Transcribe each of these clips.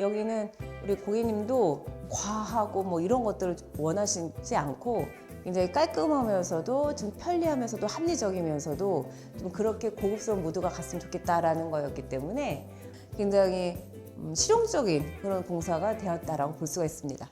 여기는 우리 고객님도 과하고 뭐 이런 것들을 원하시지 않고 굉장히 깔끔하면서도 좀 편리하면서도 합리적이면서도 좀 그렇게 고급스러운 무드가 갔으면 좋겠다라는 거였기 때문에 굉장히 음, 실용적인 그런 공사가 되었다라고 볼 수가 있습니다.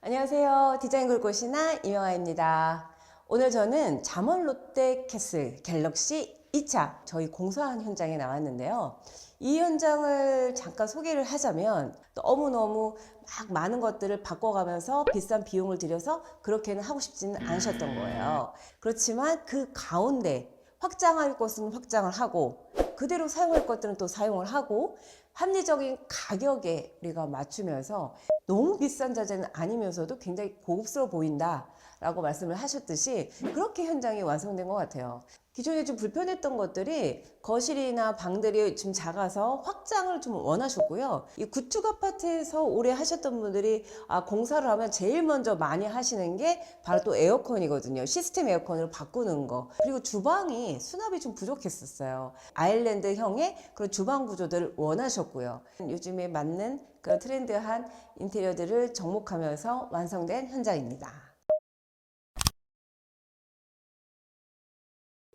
안녕하세요. 디자인 골고시나 이명아입니다. 오늘 저는 잠원 롯데 캐슬 갤럭시 2차 저희 공사한 현장에 나왔는데요. 이 현장을 잠깐 소개를 하자면 너무너무 막 많은 것들을 바꿔가면서 비싼 비용을 들여서 그렇게는 하고 싶지는 않으셨던 거예요. 그렇지만 그 가운데 확장할 것은 확장을 하고 그대로 사용할 것들은 또 사용을 하고 합리적인 가격에 우리가 맞추면서 너무 비싼 자재는 아니면서도 굉장히 고급스러워 보인다. 라고 말씀을 하셨듯이 그렇게 현장이 완성된 것 같아요. 기존에 좀 불편했던 것들이 거실이나 방들이 좀 작아서 확장을 좀 원하셨고요. 이 구축 아파트에서 오래 하셨던 분들이 아, 공사를 하면 제일 먼저 많이 하시는 게 바로 또 에어컨이거든요. 시스템 에어컨을 바꾸는 거. 그리고 주방이 수납이 좀 부족했었어요. 아일랜드형의 그런 주방 구조들을 원하셨고요. 요즘에 맞는 그 트렌드한 인테리어들을 접목하면서 완성된 현장입니다.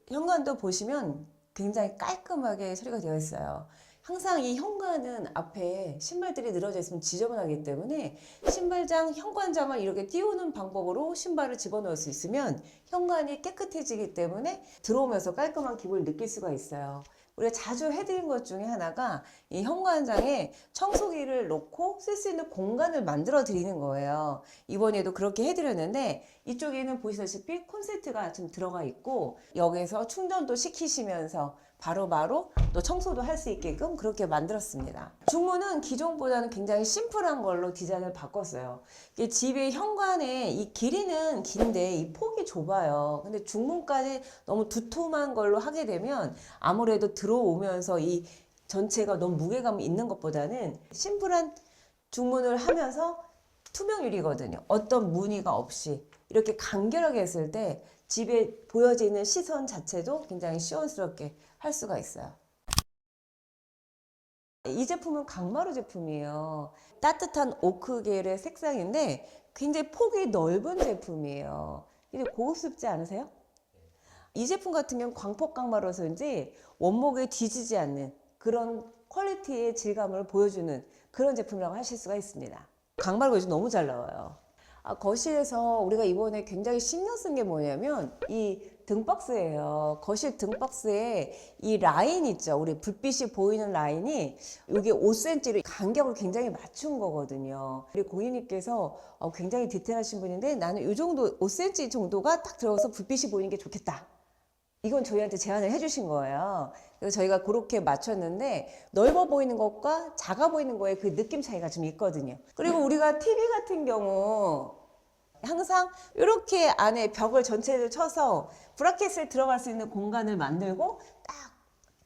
현관도 보시면 굉장히 깔끔하게 처리가 되어 있어요. 항상 이 현관은 앞에 신발들이 늘어져 있으면 지저분하기 때문에 신발장, 현관장을 이렇게 띄우는 방법으로 신발을 집어넣을 수 있으면 현관이 깨끗해지기 때문에 들어오면서 깔끔한 기분을 느낄 수가 있어요. 우리가 자주 해드린 것 중에 하나가 이 현관장에 청소기를 놓고 쓸 수 있는 공간을 만들어 드리는 거예요. 이번에도 그렇게 해드렸는데 이쪽에는 보시다시피 콘센트가 좀 들어가 있고 여기서 충전도 시키시면서 바로 바로 또 청소도 할 수 있게끔 그렇게 만들었습니다. 중문은 기존보다는 굉장히 심플한 걸로 디자인을 바꿨어요. 집의 현관에 이 길이는 긴데 이 폭이 좁아요. 근데 중문까지 너무 두툼한 걸로 하게 되면 아무래도 들어오면서 이 전체가 너무 무게감이 있는 것보다는 심플한 중문을 하면서 투명 유리거든요. 어떤 무늬가 없이 이렇게 간결하게 했을 때 집에 보여지는 시선 자체도 굉장히 시원스럽게 할 수가 있어요. 이 제품은 강마루 제품이에요. 따뜻한 오크 계열의 색상인데 굉장히 폭이 넓은 제품이에요. 근데 고급스럽지 않으세요? 이 제품 같은 경우는 광폭 강마루라서인지 원목에 뒤지지 않는 그런 퀄리티의 질감을 보여주는 그런 제품이라고 하실 수가 있습니다. 강마루가 너무 잘 나와요. 아, 거실에서 우리가 이번에 굉장히 신경 쓴 게 뭐냐면 이 등박스예요. 거실 등박스에 이 라인 있죠. 우리 불빛이 보이는 라인이 이게 5cm로 간격을 굉장히 맞춘 거거든요. 우리 고객님께서 어, 굉장히 디테일하신 분인데 나는 이 정도 5cm 정도가 딱 들어가서 불빛이 보이는 게 좋겠다. 이건 저희한테 제안을 해주신 거예요. 그래서 저희가 그렇게 맞췄는데 넓어 보이는 것과 작아 보이는 거에 그 느낌 차이가 좀 있거든요. 그리고 우리가 TV 같은 경우 항상 이렇게 안에 벽을 전체를 쳐서 브라켓을 들어갈 수 있는 공간을 만들고 딱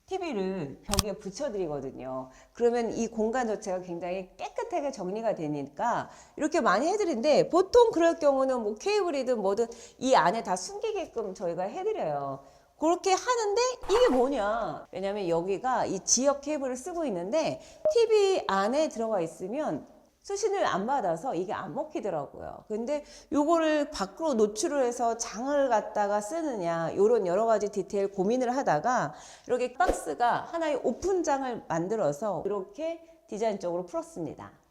TV를 벽에 붙여드리거든요. 그러면 이 공간 자체가 굉장히 깨끗하게 정리가 되니까 이렇게 많이 해드리는데 보통 그럴 경우는 뭐 케이블이든 뭐든 이 안에 다 숨기게끔 저희가 해드려요. 그렇게 하는데 이게 뭐냐? 왜냐면 여기가 이 지역 케이블을 쓰고 있는데 TV 안에 들어가 있으면 수신을 안 받아서 이게 안 먹히더라고요. 근데 요거를 밖으로 노출을 해서 장을 갖다가 쓰느냐 요런 여러 가지 디테일 고민을 하다가 이렇게 박스가 하나의 오픈장을 만들어서 이렇게 디자인적으로 풀었습니다.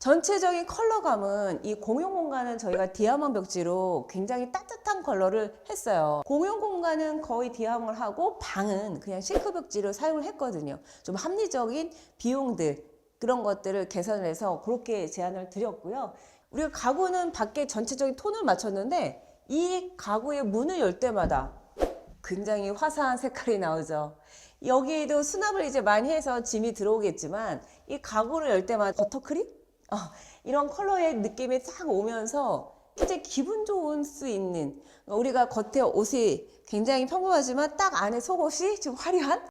전체적인 컬러감은 이 공용 공간은 저희가 디아몬 벽지로 굉장히 따뜻한 컬러를 했어요. 공용 공간은 거의 디아몬을 하고 방은 그냥 싱크 벽지를 사용을 했거든요. 좀 합리적인 비용들 그런 것들을 개선을 해서 그렇게 제안을 드렸고요. 우리가 가구는 밖에 전체적인 톤을 맞췄는데 이 가구의 문을 열 때마다 굉장히 화사한 색깔이 나오죠. 여기에도 수납을 이제 많이 해서 짐이 들어오겠지만 이 가구를 열 때마다 버터크림? 어, 이런 컬러의 느낌이 싹 오면서 굉장히 기분 좋은 수 있는 우리가 겉에 옷이 굉장히 평범하지만 딱 안에 속옷이 좀 화려한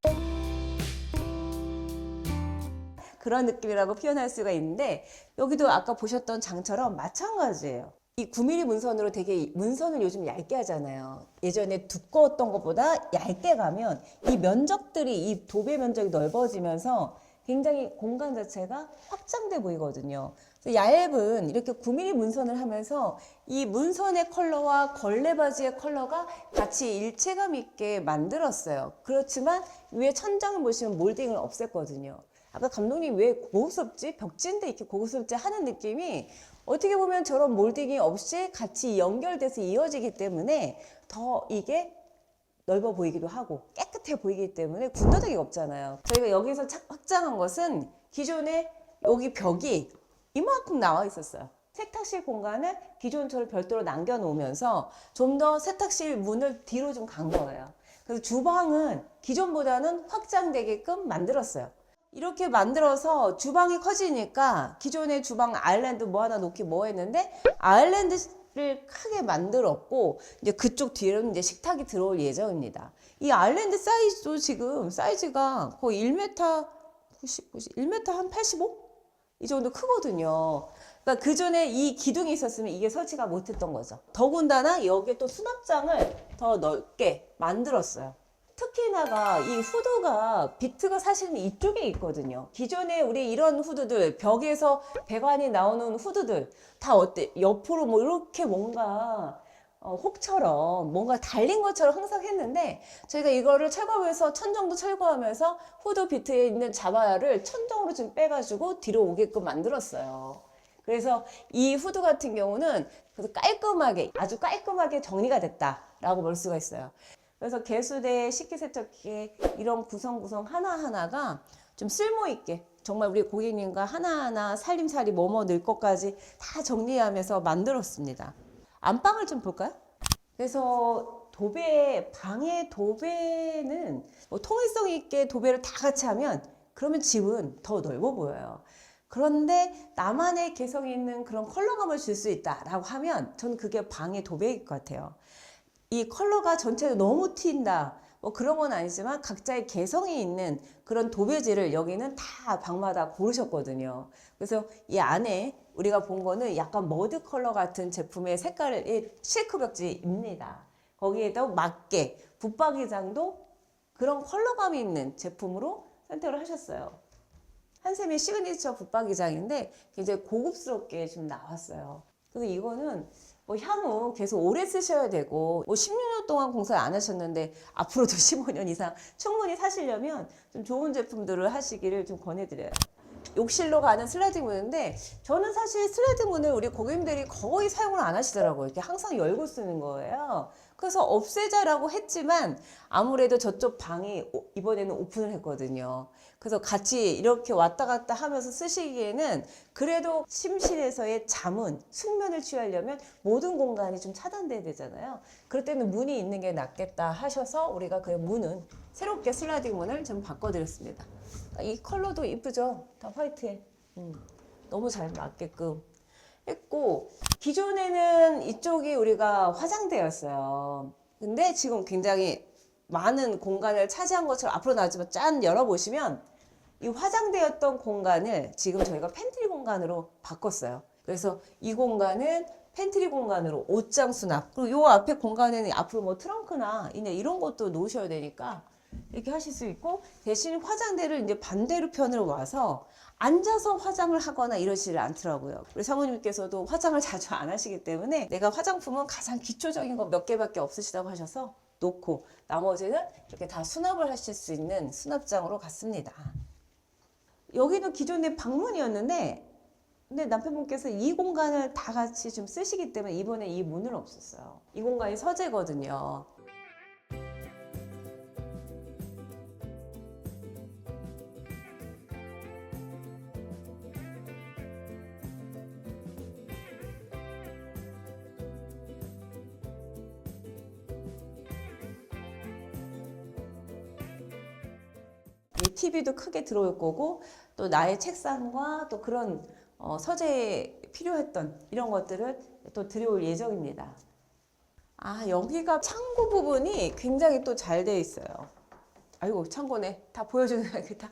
그런 느낌이라고 표현할 수가 있는데 여기도 아까 보셨던 장처럼 마찬가지예요. 이 9mm 문선으로 되게 문선을 요즘 얇게 하잖아요. 예전에 두꺼웠던 것보다 얇게 가면 이 면적들이 이 도배 면적이 넓어지면서 굉장히 공간 자체가 확장돼 보이거든요. 얇은 이렇게 9mm 문선을 하면서 이 문선의 컬러와 걸레 바지의 컬러가 같이 일체감 있게 만들었어요. 그렇지만 위에 천장을 보시면 몰딩을 없앴거든요. 아까 감독님 왜 고급스럽지? 벽지인데 이렇게 고급스럽지 하는 느낌이 어떻게 보면 저런 몰딩이 없이 같이 연결돼서 이어지기 때문에 더 이게 넓어 보이기도 하고 깨끗해 보이기 때문에 군더더기가 없잖아요. 저희가 여기서 착- 확장한 것은 기존에 여기 벽이 이만큼 나와 있었어요. 세탁실 공간을 기존처럼 별도로 남겨놓으면서 좀 더 세탁실 문을 뒤로 좀 간 거예요. 그래서 주방은 기존보다는 확장되게끔 만들었어요. 이렇게 만들어서 주방이 커지니까 기존의 주방 아일랜드 뭐 하나 놓기 뭐 했는데 아일랜드 를 크게 만들었고 이제 그쪽 뒤로는 이제 식탁이 들어올 예정입니다. 이 아일랜드 사이즈도 지금 사이즈가 거의 1m 90, 90 1m 한 85? 이 정도 크거든요. 그러니까 그 전에 이 기둥이 있었으면 이게 설치가 못했던 거죠. 더군다나 여기에 또 수납장을 더 넓게 만들었어요. 특히나가 이 후드가 비트가 사실은 이쪽에 있거든요. 기존에 우리 이런 후드들 벽에서 배관이 나오는 후드들 다 어때? 옆으로 뭐 이렇게 뭔가 어, 혹처럼 뭔가 달린 것처럼 항상 했는데 저희가 이거를 철거해서 천정도 철거하면서 후드 비트에 있는 자바야를 천정으로 좀 빼가지고 뒤로 오게끔 만들었어요. 그래서 이 후드 같은 경우는 그래서 깔끔하게 아주 깔끔하게 정리가 됐다라고 볼 수가 있어요. 그래서 개수대 식기세척기 이런 구성구성 하나하나가 좀 쓸모있게 정말 우리 고객님과 하나하나 살림살이 뭐뭐 넣을 것까지 다 정리하면서 만들었습니다. 안방을 좀 볼까요? 그래서 도배, 방의 도배는 뭐 통일성 있게 도배를 다 같이 하면 그러면 집은 더 넓어 보여요. 그런데 나만의 개성이 있는 그런 컬러감을 줄 수 있다라고 하면 저는 그게 방의 도배일 것 같아요. 이 컬러가 전체로 너무 튄다. 뭐 그런 건 아니지만 각자의 개성이 있는 그런 도배지를 여기는 다 방마다 고르셨거든요. 그래서 이 안에 우리가 본 거는 약간 머드 컬러 같은 제품의 색깔의 실크 벽지입니다. 거기에도 맞게 붙박이장도 그런 컬러감이 있는 제품으로 선택을 하셨어요. 한샘의 시그니처 붙박이장인데 굉장히 고급스럽게 좀 나왔어요. 그래서 이거는 뭐 향후 계속 오래 쓰셔야 되고 뭐 16년 동안 공사를 안 하셨는데 앞으로도 15년 이상 충분히 사시려면 좀 좋은 제품들을 하시기를 좀 권해드려요. 욕실로 가는 슬라이딩 문인데 저는 사실 슬라이딩 문을 우리 고객님들이 거의 사용을 안 하시더라고요. 이렇게 항상 열고 쓰는 거예요. 그래서 없애자라고 했지만 아무래도 저쪽 방이 오- 이번에는 오픈을 했거든요. 그래서 같이 이렇게 왔다 갔다 하면서 쓰시기에는 그래도 침실에서의 잠은 숙면을 취하려면 모든 공간이 좀 차단돼야 되잖아요. 그럴 때는 문이 있는 게 낫겠다 하셔서 우리가 그 문은 새롭게 슬라이딩 문을 좀 바꿔드렸습니다. 이 컬러도 이쁘죠? 다 화이트에. 음, 너무 잘 맞게끔 했고 기존에는 이쪽이 우리가 화장대였어요. 근데 지금 굉장히 많은 공간을 차지한 것처럼 앞으로 나왔지만 짠 열어보시면 이 화장대였던 공간을 지금 저희가 팬트리 공간으로 바꿨어요. 그래서 이 공간은 팬트리 공간으로 옷장 수납 그리고 요 앞에 공간에는 앞으로 뭐 트렁크나 이런 것도 놓으셔야 되니까 이렇게 하실 수 있고 대신 화장대를 이제 반대로 편으로 와서 앉아서 화장을 하거나 이러지를 않더라고요. 우리 사모님께서도 화장을 자주 안 하시기 때문에 내가 화장품은 가장 기초적인 거 몇 개밖에 없으시다고 하셔서 놓고 나머지는 이렇게 다 수납을 하실 수 있는 수납장으로 갔습니다. 여기는 기존의 방문이었는데 근데 남편분께서 이 공간을 다 같이 좀 쓰시기 때문에 이번에 이 문은 없었어요. 이 공간이 서재거든요. TV도 크게 들어올 거고 또 나의 책상과 또 그런 어, 서재에 필요했던 이런 것들을 또 들여올 예정입니다. 아 여기가 창고 부분이 굉장히 또 잘 돼 있어요. 아이고 창고네 다 보여주는 다.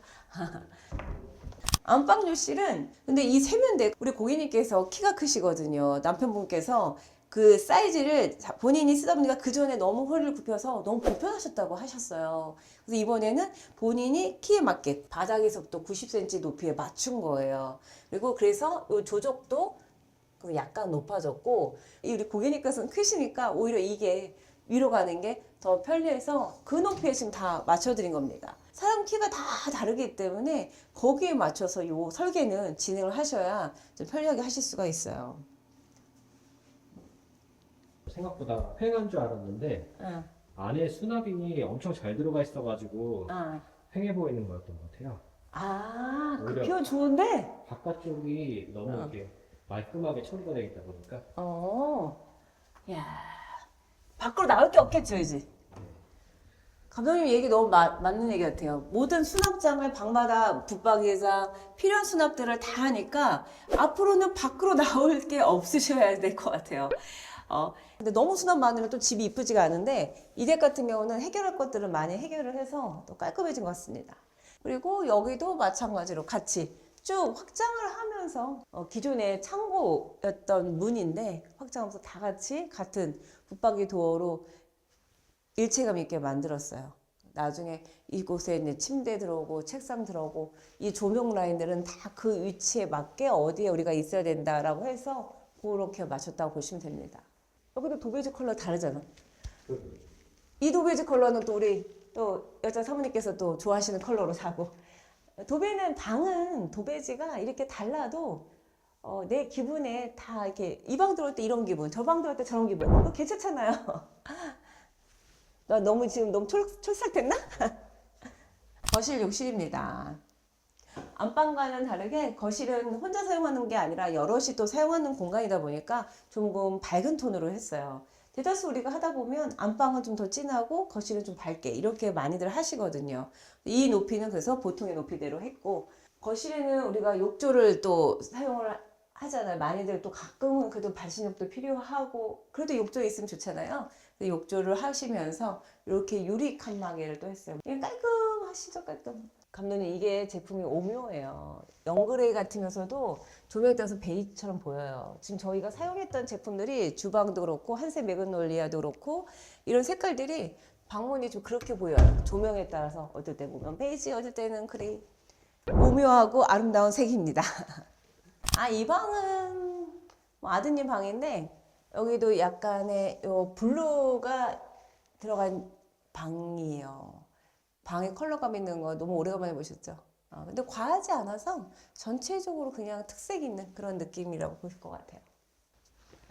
안방 욕실은 근데 이 세면대 우리 고객님께서 키가 크시거든요. 남편분께서 그 사이즈를 자- 본인이 쓰다 보니까 그 전에 너무 허리를 굽혀서 너무 불편하셨다고 하셨어요. 그래서 이번에는 본인이 키에 맞게 바닥에서부터 90cm 높이에 맞춘 거예요. 그리고 그래서 이 조적도 그 약간 높아졌고 이 우리 고객님께서는 크시니까 오히려 이게 위로 가는 게 더 편리해서 그 높이에 지금 다 맞춰드린 겁니다. 사람 키가 다 다르기 때문에 거기에 맞춰서 이 설계는 진행을 하셔야 좀 편리하게 하실 수가 있어요. 생각보다 휑한 줄 알았는데 응. 안에 수납이 엄청 잘 들어가 있어가지고 아, 휑해 보이는 거였던 것 같아요. 아, 그 오히려- 표현 좋은데? 바깥쪽이 너무 어. 이렇게 말끔하게 처리가 되어 있다 보니까 어, 야, 밖으로 나올 게 없겠죠, 이제. 감독님 얘기 너무 마- 맞는 얘기 같아요. 모든 수납장을 방마다 붙박이장 필요한 수납들을 다 하니까 앞으로는 밖으로 나올 게 없으셔야 될 것 같아요. 어, 근데 너무 수납 많으면 또 집이 이쁘지가 않은데 이 댁 같은 경우는 해결할 것들을 많이 해결을 해서 또 깔끔해진 것 같습니다. 그리고 여기도 마찬가지로 같이 쭉 확장을 하면서 어, 기존의 창고였던 문인데 확장하면서 다 같이 같은 붙박이 도어로 일체감 있게 만들었어요. 나중에 이곳에 이제 침대 들어오고 책상 들어오고 이 조명 라인들은 다 그 위치에 맞게 어디에 우리가 있어야 된다라고 해서 그렇게 맞췄다고 보시면 됩니다. 여기도 도배지 컬러 다르잖아. 이 도배지 컬러는 또 우리 또 여자 사모님께서 또 좋아하시는 컬러로 사고. 도배는 방은 도배지가 이렇게 달라도 어, 내 기분에 다 이렇게 이 방 들어올 때 이런 기분 저 방 들어올 때 저런 기분. 그거 괜찮잖아요. 나 너무 지금 너무 촐, 촐싹됐나? 거실 욕실입니다 안방과는 다르게 거실은 혼자 사용하는 게 아니라 여럿이 또 사용하는 공간이다 보니까 조금 밝은 톤으로 했어요. 대다수 우리가 하다 보면 안방은 좀 더 진하고 거실은 좀 밝게 이렇게 많이들 하시거든요. 이 높이는 그래서 보통의 높이대로 했고 거실에는 우리가 욕조를 또 사용을 하잖아요. 많이들 또 가끔은 그래도 반신욕도 필요하고 그래도 욕조에 있으면 좋잖아요. 욕조를 하시면서 이렇게 유리 칸막이를 또 했어요. 깔끔하시죠, 깔끔. 감독님 이게 제품이 오묘해요. 영그레이 같으면서도 조명에 따라서 베이지처럼 보여요. 지금 저희가 사용했던 제품들이 주방도 그렇고 한세 매그놀리아도 그렇고 이런 색깔들이 방문이 좀 그렇게 보여요. 조명에 따라서 어떨 때 보면 베이지, 어떨 때는 그레이. 오묘하고 아름다운 색입니다. 아, 이 방은 뭐 아드님 방인데 여기도 약간의 요 블루가 들어간 방이에요. 방에 컬러감 있는 거 너무 오래간만에 보셨죠? 어, 근데 과하지 않아서 전체적으로 그냥 특색 있는 그런 느낌이라고 보실 것 같아요.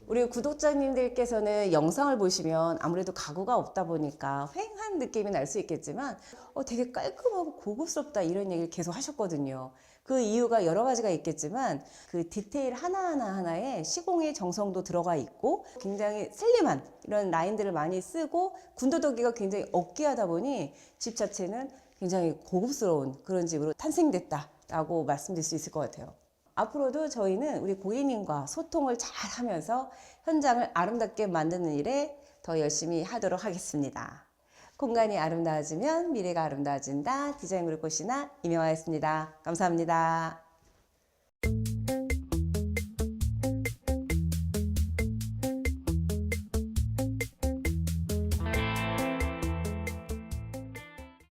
우리 구독자님들께서는 영상을 보시면 아무래도 가구가 없다 보니까 휑한 느낌이 날 수 있겠지만 어, 되게 깔끔하고 고급스럽다 이런 얘기를 계속 하셨거든요. 그 이유가 여러 가지가 있겠지만 그 디테일 하나하나 하나에 시공의 정성도 들어가 있고 굉장히 슬림한 이런 라인들을 많이 쓰고 군더더기가 굉장히 없기하다 보니 집 자체는 굉장히 고급스러운 그런 집으로 탄생됐다라고 말씀드릴 수 있을 것 같아요. 앞으로도 저희는 우리 고객님과 소통을 잘 하면서 현장을 아름답게 만드는 일에 더 열심히 하도록 하겠습니다. 공간이 아름다워지면 미래가 아름다워진다. 디자인 그룹 꽃이나 임영화였습니다. 감사합니다.